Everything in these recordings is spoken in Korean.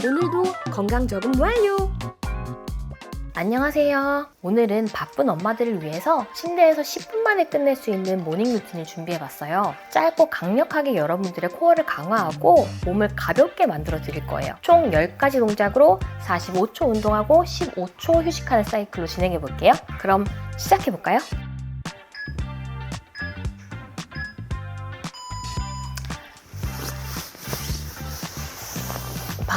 오늘도 건강 적응 완료! 안녕하세요. 오늘은 바쁜 엄마들을 위해서 침대에서 10분 만에 끝낼 수 있는 모닝 루틴을 준비해봤어요. 짧고 강력하게 여러분들의 코어를 강화하고 몸을 가볍게 만들어 드릴 거예요. 총 10가지 동작으로 45초 운동하고 15초 휴식하는 사이클로 진행해 볼게요. 그럼 시작해 볼까요?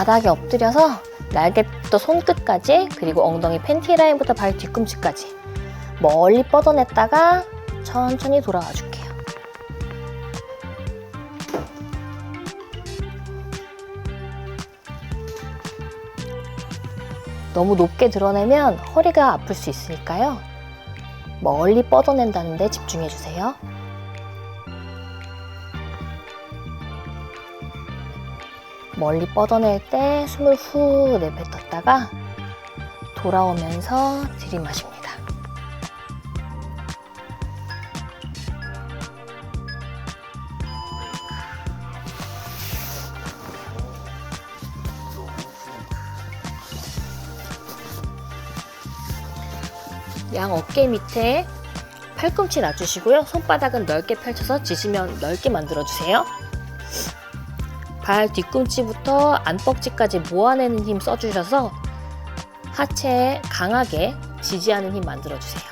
바닥에 엎드려서 날개부터 손끝까지 그리고 엉덩이 팬티 라인부터 발 뒤꿈치까지 멀리 뻗어냈다가 천천히 돌아와 줄게요. 너무 높게 드러내면 허리가 아플 수 있으니까요. 멀리 뻗어낸다는 데 집중해 주세요. 멀리 뻗어낼 때 숨을 후 내뱉었다가 돌아오면서 들이마십니다. 양 어깨 밑에 팔꿈치 놔주시고요. 손바닥은 넓게 펼쳐서 지시면 넓게 만들어주세요. 발 뒤꿈치부터 안뻑지까지 모아내는 힘 써주셔서 하체에 강하게 지지하는 힘 만들어주세요.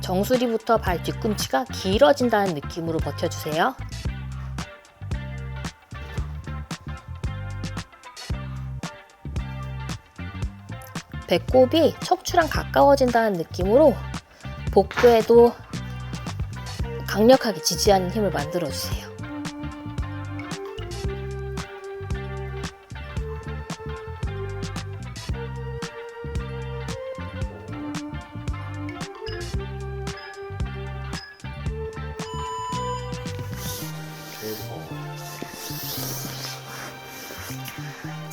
정수리부터 발 뒤꿈치가 길어진다는 느낌으로 버텨주세요. 배꼽이 척추랑 가까워진다는 느낌으로 복부에도 강력하게 지지하는 힘을 만들어주세요.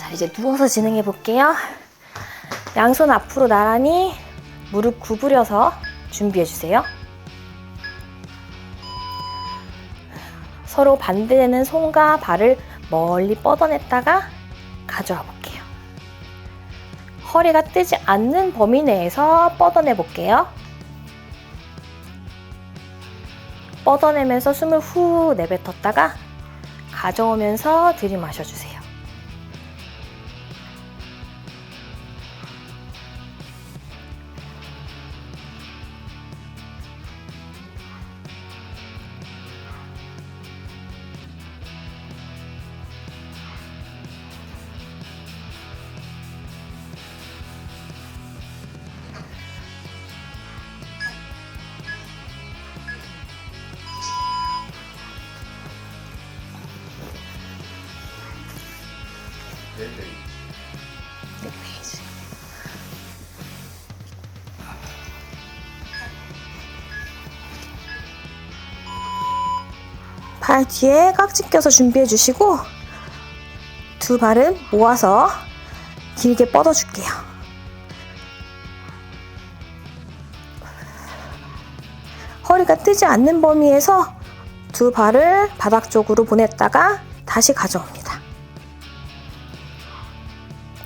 자, 이제 누워서 진행해 볼게요. 양손 앞으로 나란히 무릎 구부려서 준비해 주세요. 서로 반대되는 손과 발을 멀리 뻗어냈다가 가져와 볼게요. 허리가 뜨지 않는 범위 내에서 뻗어내 볼게요. 뻗어내면서 숨을 후 내뱉었다가 가져오면서 들이마셔 주세요. 발 뒤에 깍지 껴서 준비해 주시고 두 발은 모아서 길게 뻗어 줄게요. 허리가 뜨지 않는 범위에서 두 발을 바닥 쪽으로 보냈다가 다시 가져옵니다.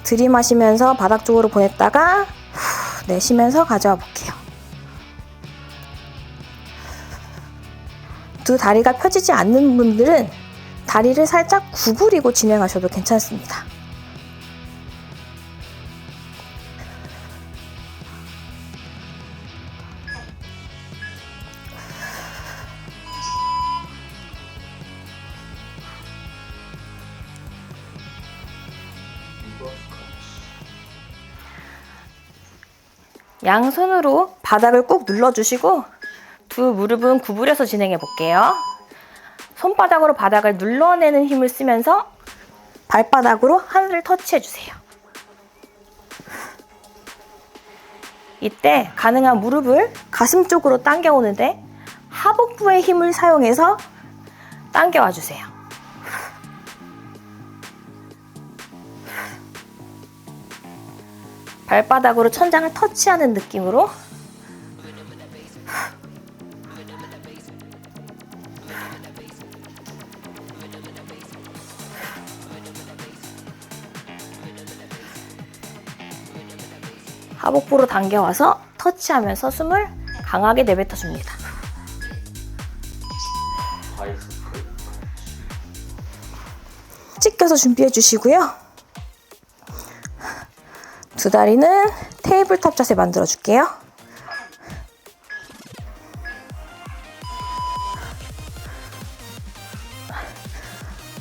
들이마시면서 바닥 쪽으로 보냈다가 후, 내쉬면서 가져와 볼게요. 두 다리가 펴지지 않는 분들은 다리를 살짝 구부리고 진행하셔도 괜찮습니다. 양손으로 바닥을 꾹 눌러주시고 두 무릎은 구부려서 진행해 볼게요. 손바닥으로 바닥을 눌러내는 힘을 쓰면서 발바닥으로 하늘을 터치해 주세요. 이때 가능한 무릎을 가슴 쪽으로 당겨오는데 하복부의 힘을 사용해서 당겨와 주세요. 발바닥으로 천장을 터치하는 느낌으로 하복부로 당겨와서 터치하면서 숨을 강하게 내뱉어 줍니다. 찢겨서 준비해 주시고요. 두 다리는 테이블탑 자세 만들어 줄게요.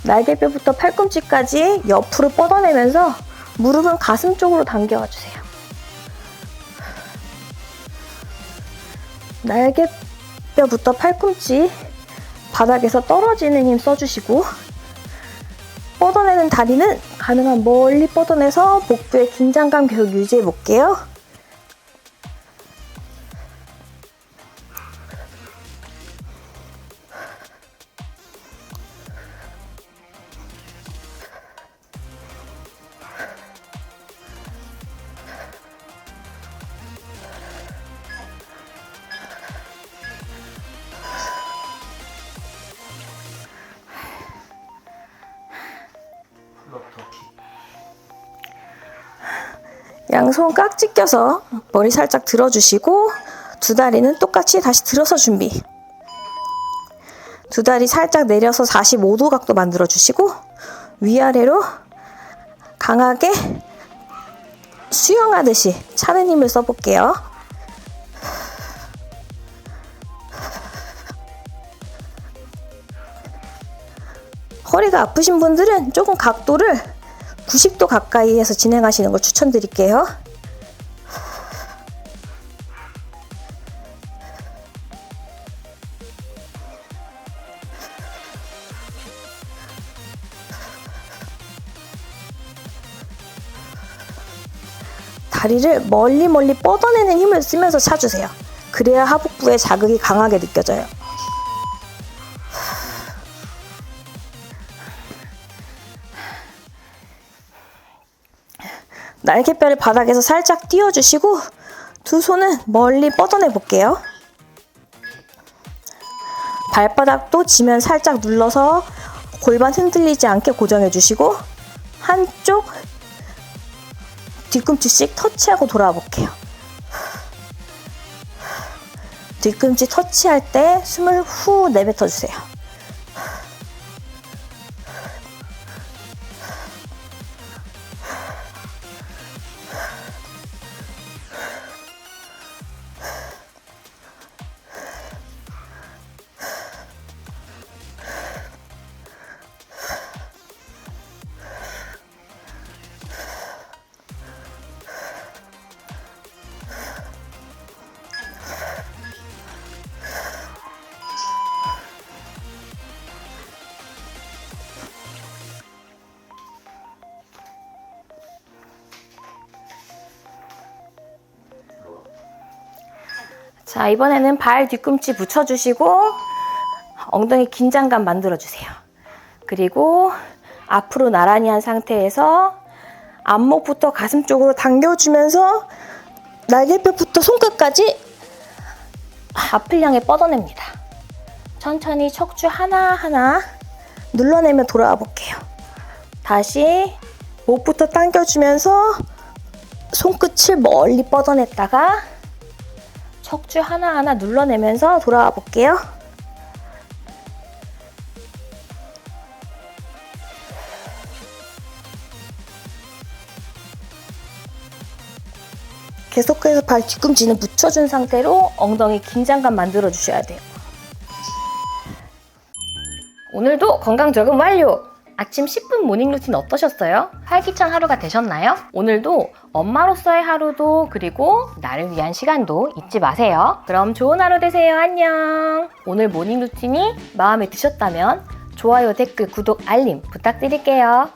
날개뼈부터 팔꿈치까지 옆으로 뻗어내면서 무릎은 가슴 쪽으로 당겨와 주세요. 날개뼈부터 팔꿈치 바닥에서 떨어지는 힘 써주시고 뻗어내는 다리는 가능한 멀리 뻗어내서 복부의 긴장감 계속 유지해 볼게요. 양손 깍지 껴서 머리 살짝 들어주시고 두 다리는 똑같이 다시 들어서 준비. 두 다리 살짝 내려서 45도 각도 만들어 주시고 위아래로 강하게 수영하듯이 차는 힘을 써볼게요. 허리가 아프신 분들은 조금 각도를 90도 가까이 해서 진행하시는 걸 추천드릴게요. 다리를 멀리 멀리 뻗어내는 힘을 쓰면서 차주세요. 그래야 하복부에 자극이 강하게 느껴져요. 날개뼈를 바닥에서 살짝 띄워주시고 두 손은 멀리 뻗어내 볼게요. 발바닥도 지면 살짝 눌러서 골반 흔들리지 않게 고정해 주시고 한쪽 뒤꿈치씩 터치하고 돌아와 볼게요. 뒤꿈치 터치할 때 숨을 후 내뱉어 주세요. 자, 이번에는 발 뒤꿈치 붙여주시고 엉덩이 긴장감 만들어주세요. 그리고 앞으로 나란히 한 상태에서 안목부터 가슴 쪽으로 당겨주면서 날개뼈부터 손끝까지 앞을 향해 뻗어냅니다. 천천히 척추 하나하나 눌러내며 돌아와 볼게요. 다시 목부터 당겨주면서 손끝을 멀리 뻗어냈다가 척추 하나하나 눌러내면서 돌아와 볼게요. 계속해서 발 뒤꿈치는 붙여준 상태로 엉덩이 긴장감 만들어 주셔야 돼요. 오늘도 건강 적응 완료! 아침 10분 모닝 루틴 어떠셨어요? 활기찬 하루가 되셨나요? 오늘도 엄마로서의 하루도 그리고 나를 위한 시간도 잊지 마세요. 그럼 좋은 하루 되세요. 안녕. 오늘 모닝 루틴이 마음에 드셨다면 좋아요, 댓글, 구독, 알림 부탁드릴게요.